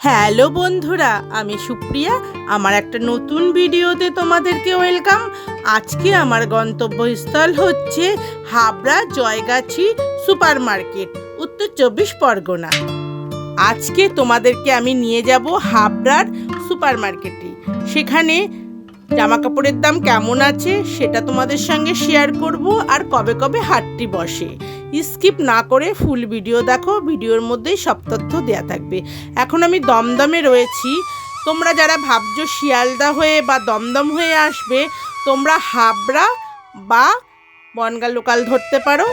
Hello বন্ধুরা, আমি সুপ্রিয়া। আমার একটা নতুন ভিডিওতে তোমাদেরকে ওয়েলকাম। আজকে আমার গন্তব্যস্থল হচ্ছে হাবড়া জয়গাছি সুপার মার্কেট উত্তর চব্বিশ পরগনা। আজকে তোমাদেরকে আমি নিয়ে যাব হাবড়ার সুপার মার্কেটে সেখানে জামা কাপড়ের দাম কেমন আছে সেটা তোমাদের সঙ্গে শেয়ার করব আর কবে কবে হাটটি বসে। স্কিপ না করে ফুল ভিডিও দেখো ভিডিওর মধ্যেই সব তথ্য দেওয়া থাকবে। এখন আমি দমদমে রয়েছি। তোমরা যারা ভাবছ শিয়ালদা হয়ে বা দমদম হয়ে আসবে, তোমরা হাবড়া বা বনগা লোকাল ধরতে পারো।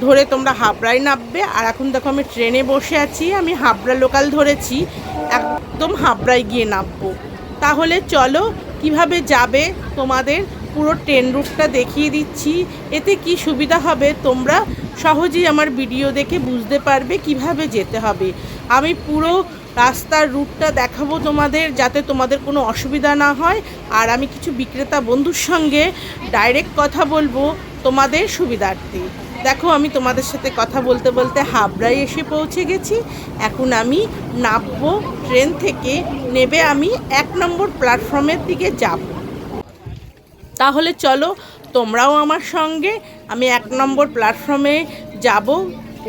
ধরে তোমরা হাবড়ায় নামবে। আর এখন দেখো আমি ট্রেনে বসে আছি, আমি হাবড়া লোকাল ধরেছি। একদম হাবড়ায় গিয়ে নামবো। তাহলে চলো কীভাবে যাবে তোমাদের? পুরো ট্রেন রুটটা দেখিয়ে দিচ্ছি। এতে কি সুবিধা হবে? তোমরা সহজেই আমার ভিডিও দেখে বুঝতে পারবে কীভাবে যেতে হবে। আমি পুরো রাস্তার রুটটা দেখাবো তোমাদের যাতে তোমাদের কোনো অসুবিধা না হয়। আর আমি কিছু বিক্রেতা বন্ধুর সঙ্গে ডাইরেক্ট কথা বলব তোমাদের সুবিধার্থে। দেখো, আমি তোমাদের সাথে কথা বলতে বলতে হাবড়ায় এসে পৌঁছে গেছি। এখন আমি নামবো ট্রেন থেকে, নেবে আমি এক নম্বর প্ল্যাটফর্মের দিকে যাব। তাহলে চলো, তোমরাও আমার সঙ্গে, আমি এক নম্বর প্ল্যাটফর্মে যাব,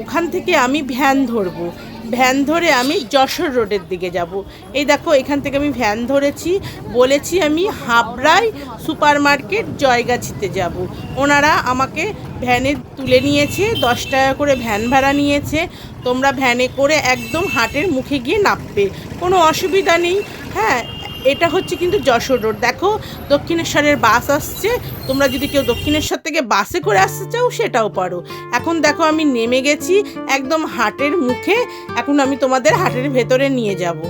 ওখান থেকে আমি ভ্যান ধরবো। ভ্যান ধরে আমি যশোর রোডের দিকে যাব। এই দেখো, এখান থেকে আমি ভ্যান ধরেছি, বলেছি আমি হাবড়ায় সুপার মার্কেট জয়গাছিতে যাব। ওনারা আমাকে ভ্যানে তুলে নিয়েছে, দশ টাকা করে ভ্যান ভাড়া নিয়েছে। তোমরা ভ্যানে করে একদম হাটের মুখে গিয়ে নামবে কোনো অসুবিধা নেই হ্যাঁ? এটা হচ্ছে কিন্তু যশোর রোড। দেখো, দক্ষিণেশ্বরের বাস আসছে। তোমরা যদি কেউ দক্ষিণেশ্বর থেকে বাসে করে আসতে চাও, সেটাও পারো। এখন দেখো, আমি নেমে গেছি একদম হাটের মুখে। এখন আমি তোমাদের হাটের ভেতরে নিয়ে যাব।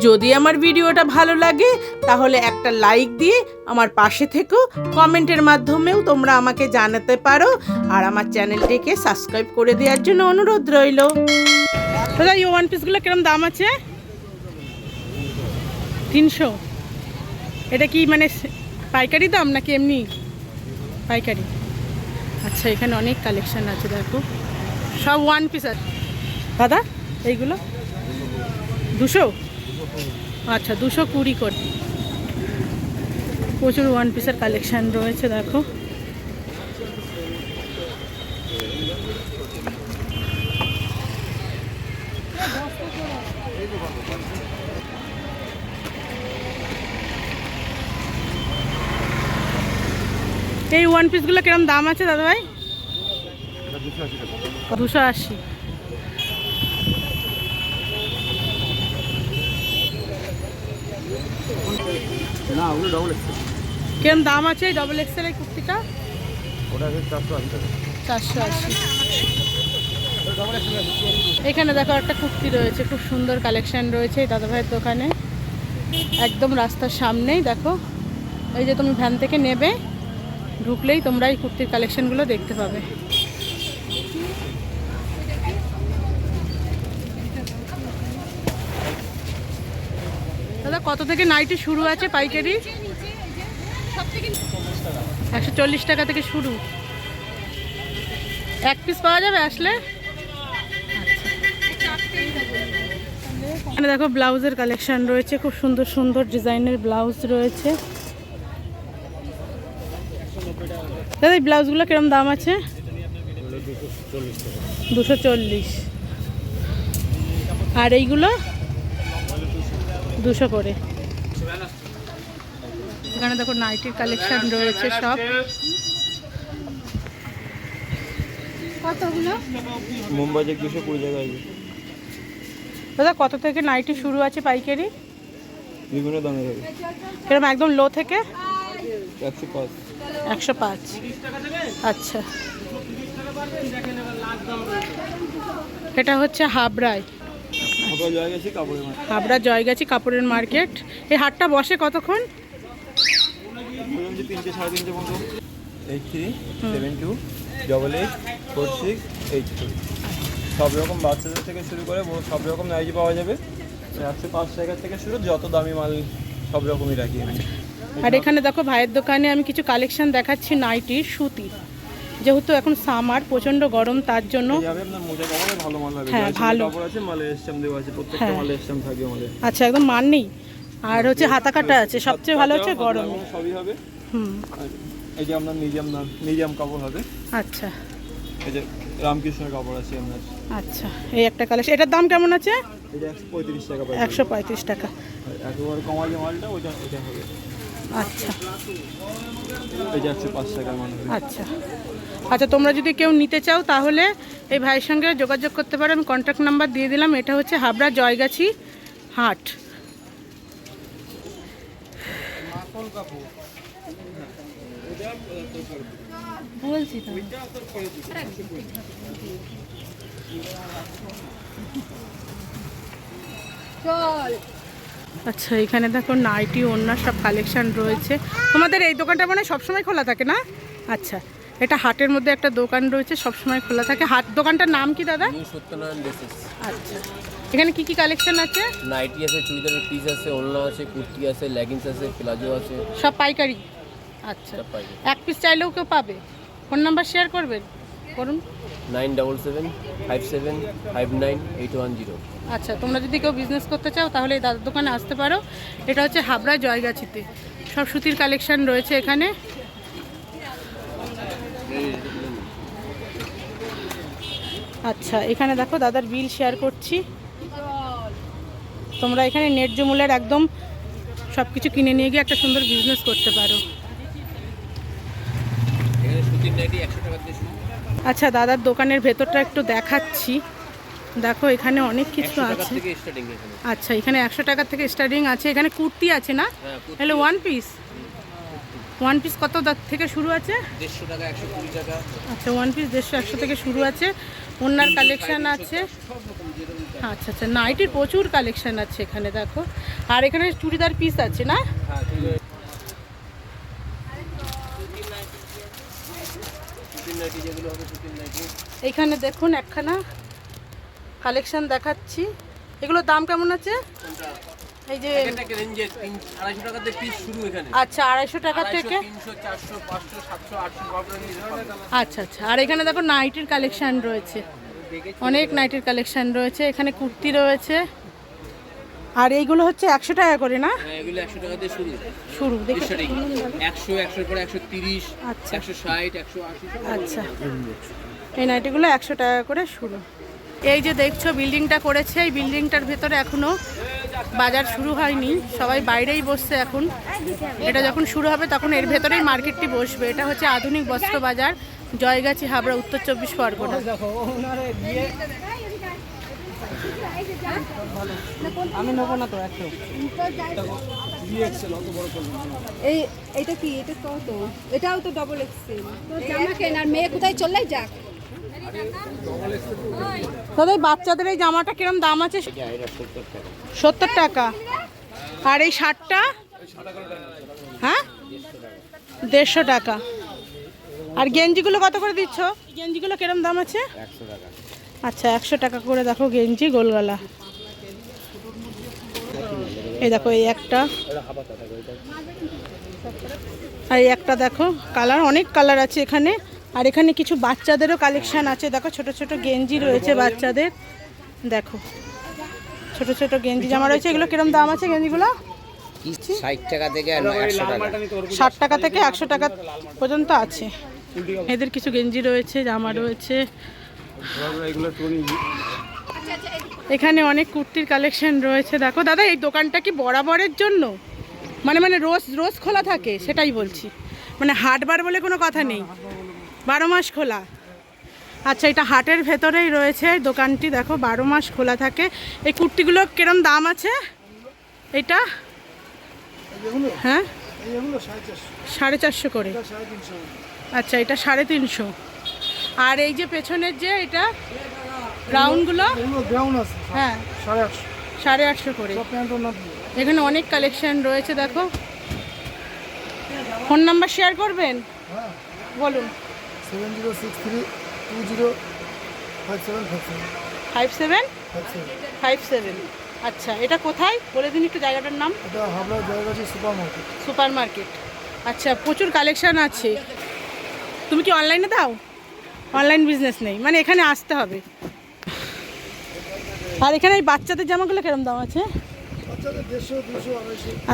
যদি আমার ভিডিওটা ভালো লাগে, তাহলে একটা লাইক দিয়ে আমার পাশে থেকো। কমেন্টের মাধ্যমেও তোমরা আমাকে জানাতে পারো। আর আমার চ্যানেলটিকে সাবস্ক্রাইব করে দেওয়ার জন্য অনুরোধ রইল। দাদা, এই ওয়ান পিসগুলো কিরম দাম আছে? তিনশো? এটা কি মানে পাইকারি দাম নাকি এমনি? পাইকারি। আচ্ছা এখানে অনেক কালেকশান আছে, দেখো। সব ওয়ান পিস আছে। দাদা, এইগুলো? দুশো? আচ্ছা দুশো কুড়ি করে। প্রচুর ওয়ান পিসের কালেকশান রয়েছে, দেখো। এই ওয়ান পিসগুলো কিরম দাম আছে দাদা ভাই দুশো আশি। কিরম দাম আছে এই ডবল এক্সেল এই কুর্তিটা? চারশো আশি চারশো আশি। এখানে দেখো একটা কুর্তি রয়েছে খুব সুন্দর কালেকশন রয়েছে এই দাদাভাইয়ের দোকানে। একদম রাস্তার সামনেই দেখো। এই যে তুমি ভ্যান থেকে নেবে ঢুকলেই তোমরা এই কুর্তির কালেকশনগুলো দেখতে পাবে। দাদা, কত থেকে নাইটি শুরু আছে পাইকারি? একশো চল্লিশ টাকা থেকে শুরু। এক পিস পাওয়া যাবে আসলে? এখানে দেখো ব্লাউজের কালেকশন রয়েছে, খুব সুন্দর সুন্দর ডিজাইনের ব্লাউজ রয়েছে। দাদা এই ব্লাউজগুলো কিরম দাম আছে? দুশো চল্লিশ। আর এইগুলো? দুশো করে। এখানে দেখো নাইটির কালেকশন রয়েছে সব। কতগুলো? মুম্বাই দুশো কুড়ি টাকা দাদা কত থেকে নাইটি শুরু আছে পাইকারি? বিভিন্ন দামে হবে। এরকম একদম লো থেকে? একশো পাঁচ। একশো পাঁচ। আচ্ছা। এটা হচ্ছে হাবড়ায় হাবড়া জয়গাছি কাপড়ের মার্কেট। এই হাটটা বসে কতক্ষণ? সব রকম বাচ্চাদের থেকে শুরু করে সব রকম নাইটি পাওয়া যাবে। একশো পাঁচ টাকা থেকে শুরু, যত দামি মাল সব রকমই রাখি আর এখানে দেখো ভাইয়ের দোকানে আমি কিছু কালেকশন দেখাচ্ছি নাইটির সুতির যেহেতু এখন সামার প্রচণ্ড গরম তার জন্য হ্যাঁ, ভালো। হ্যাঁ। আচ্ছা একদম মান নেই। আর হচ্ছে হাতা কাটা আছে সবচেয়ে ভালো হচ্ছে গরম। সবই হবে। হুম। এই যে আপনার মিডিয়াম না মিডিয়াম কাপড় হবে। আচ্ছা। এই যে রামকৃষ্ণের কাপড় আছে আপনার। আচ্ছা এই একটা কালেকশন এটার দাম কেমন আছে? এটা একশো পঁয়ত্রিশ টাকা টাকা। একেবারে কমা মালটা ওটা ওটা হবে। আচ্ছা। আচ্ছা। আচ্ছা তোমরা যদি কেউ নিতে চাও তাহলে এই ভাইয়ের সঙ্গে যোগাযোগ করতে পারো। আমি কন্ট্যাক্ট নাম্বার দিয়ে দিলাম। এটা হচ্ছে হাবড়া জয়গাছি হাট। বলছি তো। আচ্ছা এখানে দেখো নাইটি অন্য সব কালেকশন রয়েছে। তোমাদের এই দোকানটা মানে সবসময় খোলা থাকে না? আচ্ছা এটা হাটের মধ্যে একটা দোকান রয়েছে সবসময় খোলা থাকে। হাট দোকানটার নাম কি দাদা? সত্যনারায়ণ ড্রেসেস আচ্ছা এখানে কি কি কালেকশন আছে? নাইটি আছে চুড়িদারের পিস আছে ওড়না আছে কুর্তি আছে লেগিংস আছে প্লাজো আছে। সব পাইকারি? আচ্ছা এক পিস চাইলেও কেউ পাবে? ফোন নাম্বার শেয়ার করবেন? করুন। Nine double seven five seven five nine eight one zero. আচ্ছা তোমরা যদি কেউ বিজনেস করতে চাও তাহলে এই দাদার দোকানে আসতে পারো। এটা হচ্ছে হাবড়া জয়গাছিতে। সব সুতির কালেকশন রয়েছে এখানে। আচ্ছা এখানে দেখো দাদার বিল শেয়ার করছি। তোমরা এখানে ন্যায্য মূল্যের একদম সব কিছু কিনে নিয়ে গিয়ে একটা সুন্দর বিজনেস করতে পারো। এখানে সুতির নাইটি একশো টাকা দিয়ে আচ্ছা দাদার দোকানের ভেতরটা একটু দেখাচ্ছি। দেখো এখানে অনেক কিছু আছে। আচ্ছা এখানে একশো টাকা থেকে স্টার্টিং আছে। এখানে কুর্তি আছে না? হ্যাঁ kurti hello one piece one piece কত থেকে শুরু আছে? আচ্ছা ওয়ান পিস দেড়শো একশো থেকে শুরু আছে। ওনার কালেকশান আছে। আচ্ছা আচ্ছা নাইটির প্রচুর কালেকশান আছে এখানে দেখো। আর এখানে চুড়িদার পিস আছে না হ্যাঁ চুড়িদার সুতির নাইটি যেগুলো হবে সুতির নাইটি। এইখানে দেখুন একখানা কালেকশন দেখাচ্ছি। এগুলোর দাম কেমন আছে? এই যে আচ্ছা আড়াইশো টাকা থেকে আচ্ছা আচ্ছা। আর এখানে দেখো নাইটির কালেকশন রয়েছে। অনেক নাইটের কালেকশন রয়েছে। এখানে কুর্তি রয়েছে। আর এইগুলো হচ্ছে একশো টাকা করে না? হ্যাঁ এগুলো একশো টাকা দিয়ে শুরু। শুরু একশো একশোর পরে একশো তিরিশ আচ্ছা। একশো ষাট একশো আশি আচ্ছা। এই নাইটিগুলো একশো টাকা করে শুরু। এই যে দেখছ বিল্ডিংটা করেছে এই বিল্ডিংটার ভেতরে এখনও বাজার শুরু হয়নি। সবাই বাইরেই বসছে এখন। এটা যখন শুরু হবে তখন এর ভেতরেই মার্কেটটি বসবে। এটা হচ্ছে আধুনিক বস্ত্র বাজার জয়গাছি হাবড়া উত্তর চব্বিশ পরগনা। আমি নেব না তো একশো। এই এটা কি? এটা কত এটাও তো ডবল এক্সেল তো জামা কেন আর মেয়ে কোথায়? চললে যাক। দাদা বাচ্চাদের এই জামাটা কিরম দাম আছে? সত্তর টাকা। আর এই শার্টটা? হ্যাঁ? দেড়শো টাকা। আর গেঞ্জিগুলো কত করে দিচ্ছ? গেঞ্জিগুলো কিরম দাম আছে? আচ্ছা একশো টাকা করে দেখো গেঞ্জি গোলগলা। এই দেখো এই একটা। আর এই একটা দেখো কালার অনেক কালার আছে এখানে। আর এখানে কিছু বাচ্চাদেরও কালেকশান আছে। দেখো ছোট ছোট গেঞ্জি রয়েছে বাচ্চাদের। দেখো ছোট ছোট গেঞ্জি জামা রয়েছে। এগুলো কিরম দাম আছে গেঞ্জিগুলো? ষাট টাকা থেকে একশো টাকা। ষাট টাকা থেকে একশো টাকা পর্যন্ত আছে। এদের কিছু গেঞ্জি রয়েছে জামা রয়েছে। এখানে অনেক কুর্তির কালেকশন রয়েছে। দেখো, দাদা, এই দোকানটা কি বরাবরের জন্য? মানে মানে রোজ রোজ খোলা থাকে, সেটাই বলছি। মানে হাটবার বলে কোনো কথা নেই। বারো মাস খোলা। আচ্ছা এটা হাটের ভেতরেই রয়েছে দোকানটি। দেখো, বারো মাস খোলা থাকে। এই কুর্তিগুলো কিরম দাম আছে? এটা? হ্যাঁ? সাড়ে চারশো করে। আচ্ছা এটা সাড়ে তিনশো। আর এই যে পেছনের যে এটা ব্রাউনগুলো হ্যাঁ। সাড়ে আটশো। করে। এখানে অনেক কালেকশন রয়েছে দেখো। ফোন নাম্বার শেয়ার করবেন? বলুন। Seven zero six three two zero five seven five five seven five seven five seven আচ্ছা এটা কোথায়? বলে দিন একটু জায়গাটার নাম। এটা Habra Jaygachhi super market super market আচ্ছা প্রচুর কালেকশন আছে। তুমি কি অনলাইনে দাও? অনলাইন বিজনেস নেই মানে এখানে আসতে হবে আর এখানে এই বাচ্চাদের জামাগুলো কিরম দাম আছে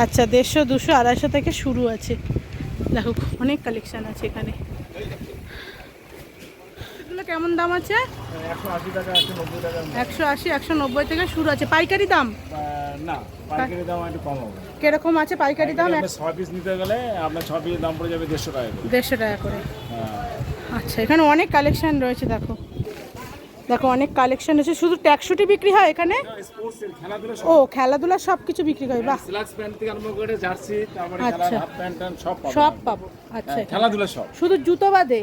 আচ্ছা দেড়শো দুশো আড়াইশো থেকে শুরু আছে দেখো অনেক কালেকশান আছে এখানে এগুলো কেমন দাম আছে একশো আশি একশো নব্বই থেকে শুরু আছে পাইকারি দাম না একটু কম আছে পাইকারি দাম ছয় পিস নিতে গেলে আপনার ছয় পিসের দাম পড়ে যাবে দেড়শো টাকা দেড়শো টাকা করে হ্যাঁ। আচ্ছা এখানে অনেক কালেকশন রয়েছে দেখো। দেখো অনেক কালেকশন আছে শুধু ট্যাক্সুটি বিক্রি হয় এখানে? ও খেলাধুলা সব কিছু বিক্রি হয় বাহ। আচ্ছা। সব। পাবো। আচ্ছা। হ্যাঁ, খেলাধুলা সব। শুধু জুতো বাদে?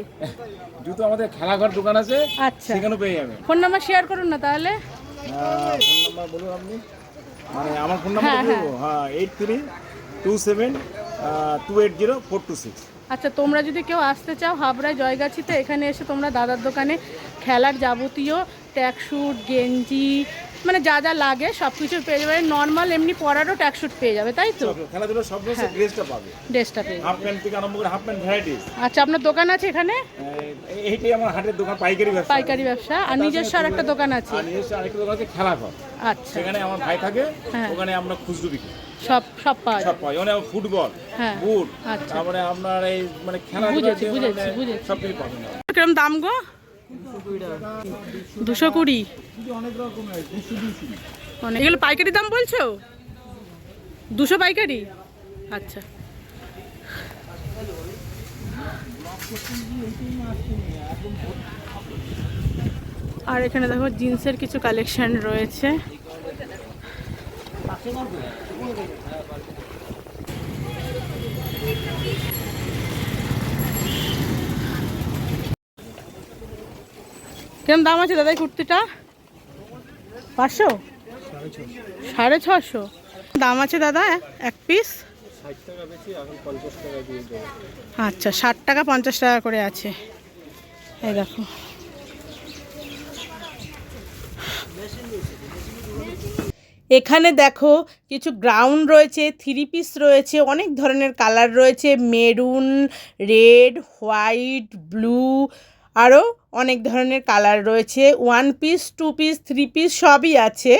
জুতো আমাদের খেলাঘর দোকান আছে আচ্ছা। সেখানেও পেয়ে যাবেন ফোন নাম্বার শেয়ার করুন না তাহলে। ফোন নাম্বার বলুন আপনি। মানে আমার ফোন নাম্বার হ্যাঁ eight three two seven two eight zero four two six আচ্ছা তোমরা যদি কেউ আসতে চাও হাবড়ায় জয়গাছিতে এখানে এসে তোমরা দাদার দোকানে খেলার যাবতীয় ট্যাক্সুট গেঞ্জি মানে যা যা লাগে সব কিছু পেয়ে যাবে। নর্মাল এমনি পরারও ট্যাক্সুট পেয়ে যাবে তাই তো? খেলাধুলা সব ড্রেসটা পাবে। ড্রেসটা পেয়ে হাফ প্যান্ট থেকে আরম্ভ করে হাফ প্যান্ট ভ্যারাইটিস আচ্ছা আপনার দোকান আছে এখানে? এইটাই আমার হাটের দোকান পাইকারি ব্যবসা। পাইকারি ব্যবসা। আর নিজস্ব আর একটা দোকান আছে। আর নিজস্ব আরেকটা দোকান আছে খেলাঘর। আচ্ছা। সেখানে আমার ভাই থাকে হ্যাঁ। ওখানে আমরা খুচরো বিক্রি সব সব পাওয়া সব যায়। পাই ফুটবল হ্যাঁ। বুট আচ্ছা। তারপরে আপনার এই মানে খেলা বুঝেছি, বুঝেছি, বুঝেছি। সব কিছু পাবেন কিরম দাম গো? দুশো কুড়ি। অনেক। এগুলো পাইকারি দাম বলছো? দুশো পাইকারি? আচ্ছা। আর এখানে দেখো জিন্সের কিছু কালেকশন রয়েছে। কিরম দাম আছে দাদা কুর্তিটা? পাঁচশো? সাড়ে ছশো। দাম আছে দাদা এক পিস। আচ্ছা ষাট টাকা পঞ্চাশ টাকা করে আছে। এই দেখো। এখানে দেখো কিছু গ্রাউন্ড রয়েছে থ্রি পিস রয়েছে অনেক ধরনের কালার রয়েছে মেরুন রেড হোয়াইট ব্লু আরও অনেক ধরনের কালার রয়েছে। One piece two piece three piece সবই আছে।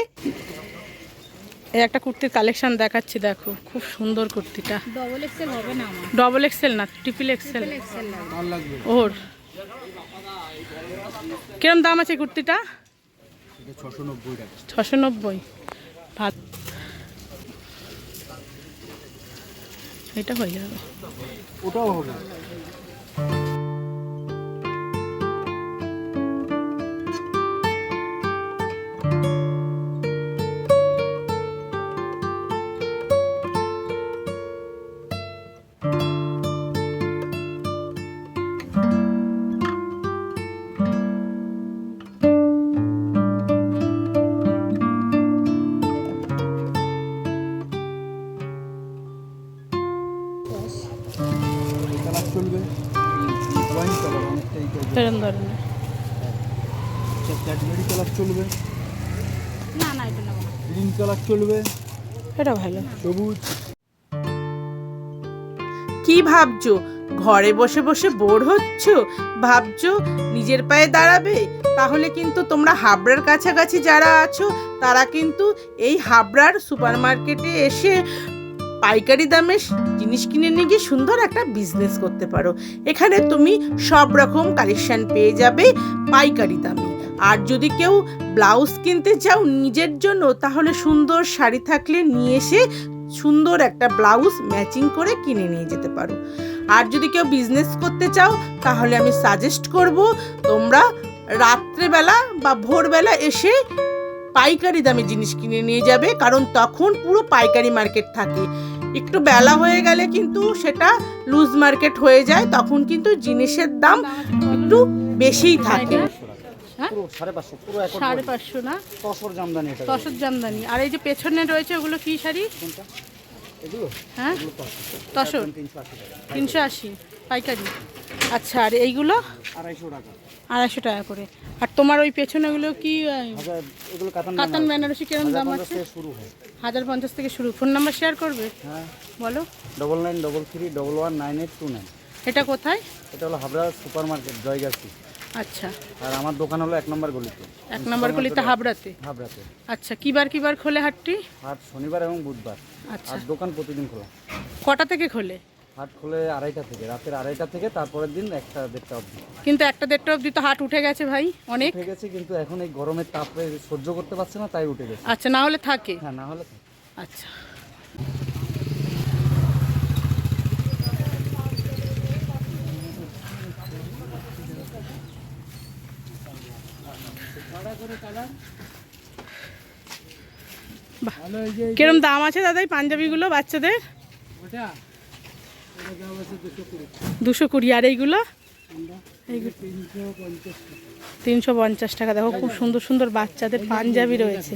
এই একটা কুর্তির কালেকশন দেখাচ্ছি দেখো খুব সুন্দর কুর্তিটা। ডবল এক্সেল হবে না ডবল এক্সেল না ট্রিপল এক্সেল এক্সেল ওর। কিরম দাম আছে কুর্তিটা? ছশো নব্বই। ভাত। এটা হয়ে যাবে। ওটাও হবে। ওয়াইন কালার অনেকটাই এরম ধরনের ক্যাডবেরি কালার চলবে? না না এটা না। গ্রিন কালার চলবে? এটা ভালো। সবুজ? কি ভাবছ? ঘরে বসে বসে বোর হচ্ছ? ভাবছ নিজের পায়ে দাঁড়াবে? তাহলে কিন্তু তোমরা হাবড়ার কাছাকাছি যারা আছো তারা কিন্তু এই হাবড়ার সুপার মার্কেটে এসে পাইকারি দামে জিনিস কিনে নিয়ে গিয়ে সুন্দর একটা বিজনেস করতে পারো। এখানে তুমি সব রকম কালেকশন পেয়ে যাবে পাইকারি দামে। আর যদি কেউ ব্লাউজ কিনতে চাও নিজের জন্য, তাহলে সুন্দর শাড়ি থাকলে নিয়ে এসে সুন্দর একটা ব্লাউজ ম্যাচিং করে কিনে নিয়ে যেতে পারো। আর যদি কেউ বিজনেস করতে চাও, তাহলে আমি সাজেস্ট করব, তোমরা রাত্রেবেলা বা ভোরবেলা এসে পাইকারি দামে জিনিস কিনে নিয়ে যাবে কারণ তখন পুরো পাইকারি মার্কেট থাকে। একটু বেলা হয়ে গেলে কিন্তু সেটা লুজ মার্কেট হয়ে যায় তখন কিন্তু জিনিসের দাম একটু বেশিই থাকে। সাড়ে পাঁচশো সাড়ে পাঁচশো না? তসর জামদানি এটা। তসর জামদানি। আর এই যে পেছনে রয়েছে ওগুলো কি শাড়ি? হ্যাঁ? তসর। তিনশো আশি তিনশো আশি পাইকারি। আচ্ছা আর এইগুলো? আড়াইশো টাকা। আড়াইশো টাকা করে। আর তোমার ওই পেছনেগুলো কি এগুলো কাতান বেনারসি কিরম দাম আছে? হাজার পঞ্চাশ থেকে শুরু। ফোন নাম্বার শেয়ার করবে? হ্যাঁ। বলো। Double nine double three double one nine eight two nine এটা কোথায়? এটা হলো হাবড়া সুপার মার্কেট জয়গাছি। আচ্ছা। আর আমার দোকান হলো এক নম্বর গলিতে। এক নম্বর গলিতে হাবড়াতে? হাবড়াতে। আচ্ছা কিবার কিবার খোলে হাটটি? হাট শনিবার এবং বুধবার। আচ্ছা। আর দোকান প্রতিদিন খোলা। কটা থেকে খোলে? হাট খোলে আড়াইটা থেকে রাতের আড়াইটা থেকে তারপরের দিন একটা দেড়টা অবধি। কিন্তু একটা দেড়টা অবধি তো হাট উঠে গেছে ভাই অনেক। উঠে গেছে কিন্তু এখন এই গরমের তাপে সহ্য করতে পারছে না তাই উঠে গেছে। আচ্ছা না হলে থাকে? হ্যাঁ না হলে আচ্ছা। বাহ। কিরম দাম আছে দাদা এই পাঞ্জাবিগুলো বাচ্চাদের? দুশো কুড়ি। আর এইগুলো? তিনশো পঞ্চাশ টাকা। দেখো, খুব সুন্দর সুন্দর বাচ্চাদের পাঞ্জাবি রয়েছে।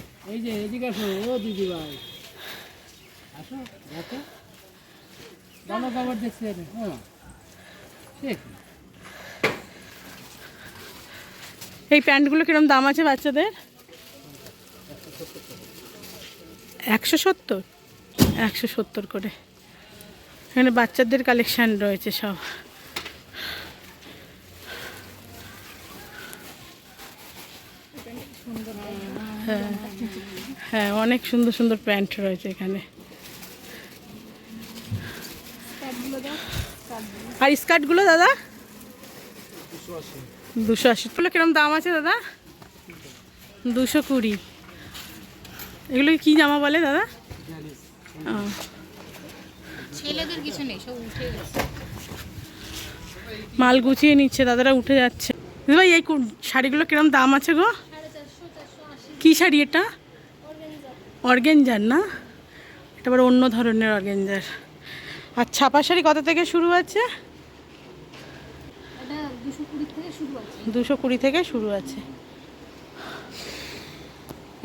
এই প্যান্টগুলো কিরম দাম আছে বাচ্চাদের? একশো সত্তর। একশো সত্তর করে। এখানে বাচ্চাদের কালেকশান রয়েছে সব। হ্যাঁ হ্যাঁ অনেক সুন্দর সুন্দর প্যান্ট রয়েছে এখানে। আর স্কার্টগুলো দাদা? দুশো আশি। এগুলো কিরম দাম আছে দাদা? দুশো কুড়ি। এগুলো কি জামা বলে দাদা? ও, ছেলেদের কিছু নেই সব উঠে গেছে। মাল গুছিয়ে নিচ্ছে দাদারা উঠে যাচ্ছে। ভাই এই শাড়িগুলো কিরম দাম আছে গো? কি শাড়ি এটা? অর্গেঞ্জার না? এটা আবার অন্য ধরনের অর্গেঞ্জার। আর ছাপা শাড়ি কত থেকে শুরু আছে? দুশো কুড়ি থেকে শুরু আছে। দুশো কুড়ি থেকে শুরু আছে।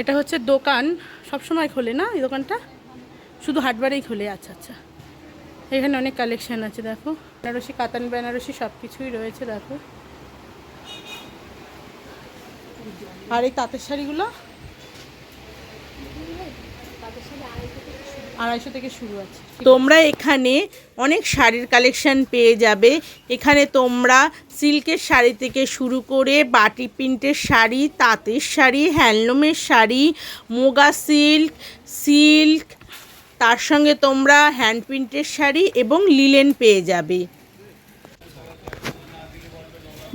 এটা হচ্ছে দোকান সব সময় খোলে না এই দোকানটা? শুধু হাটবারেই খোলে আচ্ছা আচ্ছা। এখানে অনেক কালেকশান আছে, দেখো। বেনারসি, কাতান বেনারসি সব কিছুই রয়েছে, দেখো। আর এই তাঁতের শাড়িগুলো? আড়াইশো থেকে শুরু আছে। তোমরা এখানে অনেক শাড়ির কালেকশন পেয়ে যাবে। এখানে তোমরা সিল্কের শাড়ি থেকে শুরু করে বাটি প্রিন্টের শাড়ি, তাঁতের শাড়ি, হ্যান্ডলুমের শাড়ি, মুগা সিল্ক সিল্ক তার সঙ্গে তোমরা হ্যান্ড প্রিন্টের শাড়ি এবং লিলেন পেয়ে যাবে।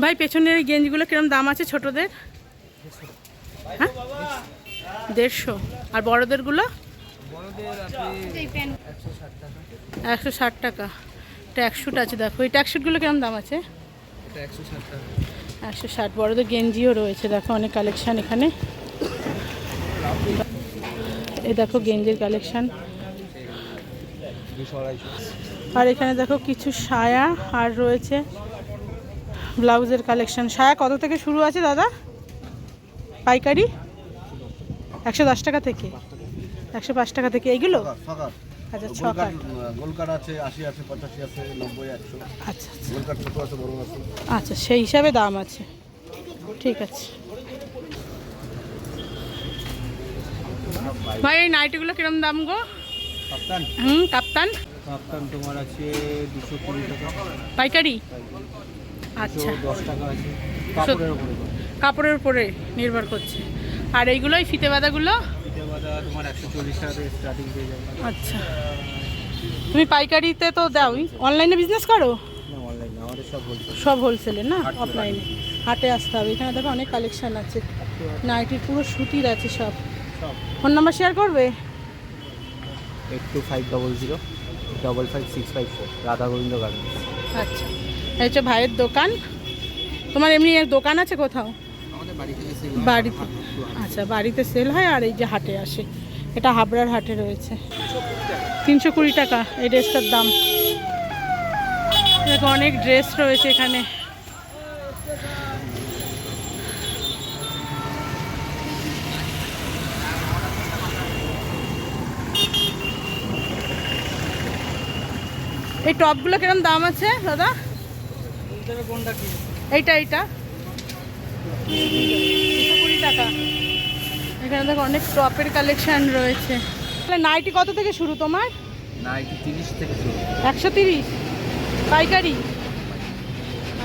ভাই, পেছনের গেঞ্জিগুলো কিরম দাম আছে ছোটদের? হ্যাঁ? দেড়শো। আর বড়দেরগুলো? একশো ষাট টাকা। ট্যাক্সুট আছে, দেখো। এই ট্যাক্সুটগুলো কেমন দাম আছে? একশো ষাট। বড়দের গেঞ্জিও রয়েছে, দেখো, অনেক কালেকশান এখানে। এ দেখো গেঞ্জির কালেকশান আর এখানে দেখো কিছু সায়া আর রয়েছে ব্লাউজের কালেকশন। সায়া কত থেকে শুরু আছে দাদা? পাইকারি? একশো দশ টাকা থেকে। একশো পাঁচ টাকা থেকে। এইগুলো আচ্ছা ছকার গোলকার আছে আশি আছে পঁচাশি আছে নব্বই একশো। আচ্ছা আচ্ছা। ছোটো আছে বড় আছে। আচ্ছা সেই হিসাবে দাম আছে। ঠিক আছে। ভাই এই নাইটিগুলো কিরম দাম গো? কাপ্তান? হুম কাপ্তান। কাপ্তান তোমার আছে দুশো কুড়ি টাকা। পাইকারি? আচ্ছা। দশ টাকা আছে। কাপড়ের উপরে কাপড়ের উপরে নির্ভর করছে। আর এইগুলো ফিতে বাঁধাগুলো? পিঠে বাদা তোমার একশো চল্লিশ টাকা থেকে স্টার্টিং পেয়ে যাবে। আচ্ছা। তুমি পাইকারিতে তো দাও অনলাইনে বিজনেস করো? সব হোলসেলে না? অফলাইনে হাটে। আসতে হবে। এখানে দেখো অনেক কালেকশন আছে। নাইটির পুরো সুতির আছে সব। সব। ফোন নাম্বার শেয়ার করবে? Eight two five double zero double five six five four Radha Gobinda garments আচ্ছা এই হচ্ছে ভাইয়ের দোকান। তোমার এমনি এর দোকান আছে কোথাও? বাড়িতে আচ্ছা বাড়িতে সেল হয় আর এই যে হাটে আসে। এটা হাবড়ার হাটে রয়েছে। তিনশো কুড়ি টাকা এই ড্রেসটার দাম। অনেক ড্রেস রয়েছে এখানে। এই টপগুলো কিরম দাম আছে দাদা? এইটা এইটা। কুড়ি টাকা। এখানে দেখো অনেক টপের কালেকশন রয়েছে। তাহলে নাইটি কত থেকে শুরু তোমার? নাইটি তিরিশ থেকে শুরু। একশো তিরিশ? পাইকারি?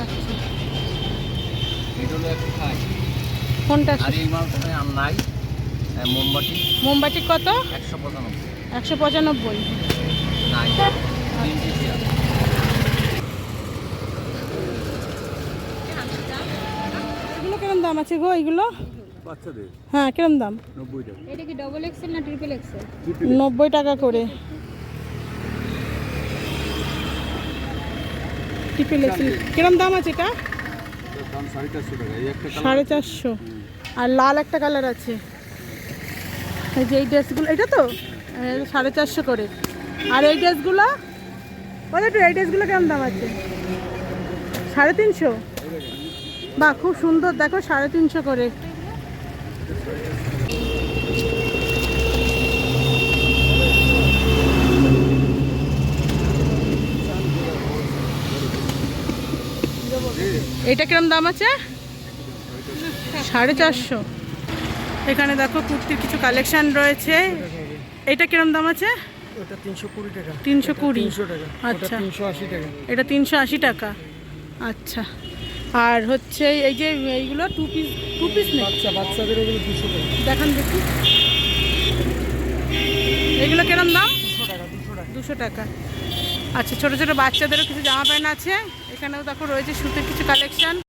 আচ্ছা। কোনটা? আহ, মোমবাতি। মোমবাতি কত? একশো পঁচানব্বই। একশো পঁচানব্বই নাই তিন পিস আছে। এগুলো কিরম দাম আছে গো এগুলো? বাচ্চাদের? হ্যাঁ কিরম দাম? নব্বই টাকা। এটা কি ডবল এক্সেল না ট্রিপল এক্সেল নব্বই টাকা করে। ট্রিপল এক্সেল কিরম দাম আছে এটা? দাম সাড়ে চারশো টাকা এই একটা সাড়ে চারশো। আর লাল একটা কালার আছে। এই যে এই ড্রেসগুলো এটা তো? সাড়ে চারশো করে। আর এই ড্রেসগুলো একটু এই ড্রেসগুলো কেমন দাম আছে? সাড়ে তিনশো? বাহ খুব সুন্দর দেখো সাড়ে তিনশো করে। এটা কিরম দাম আছে? সাড়ে চারশো। এখানে দেখো কুর্তির কিছু কালেকশন রয়েছে। এটা কিরম দাম আছে? ওটা তিনশো কুড়ি টাকা। টাকা। আচ্ছা। টাকা। এটা তিনশো আশি টাকা। আচ্ছা। আর হচ্ছে এই যে এইগুলো টু পিস টু পিস নেই আচ্ছা বাচ্চাদের ওগুলো দুশো টাকা। দেখান দেখি। এগুলো কিরম দাম? দুশো টাকা দুশো টাকা। দুশো টাকা। আচ্ছা ছোটো ছোটো বাচ্চাদেরও কিছু জামা প্যান্ট আছে। এখানেও দেখো রয়েছে সুতির কিছু কালেকশন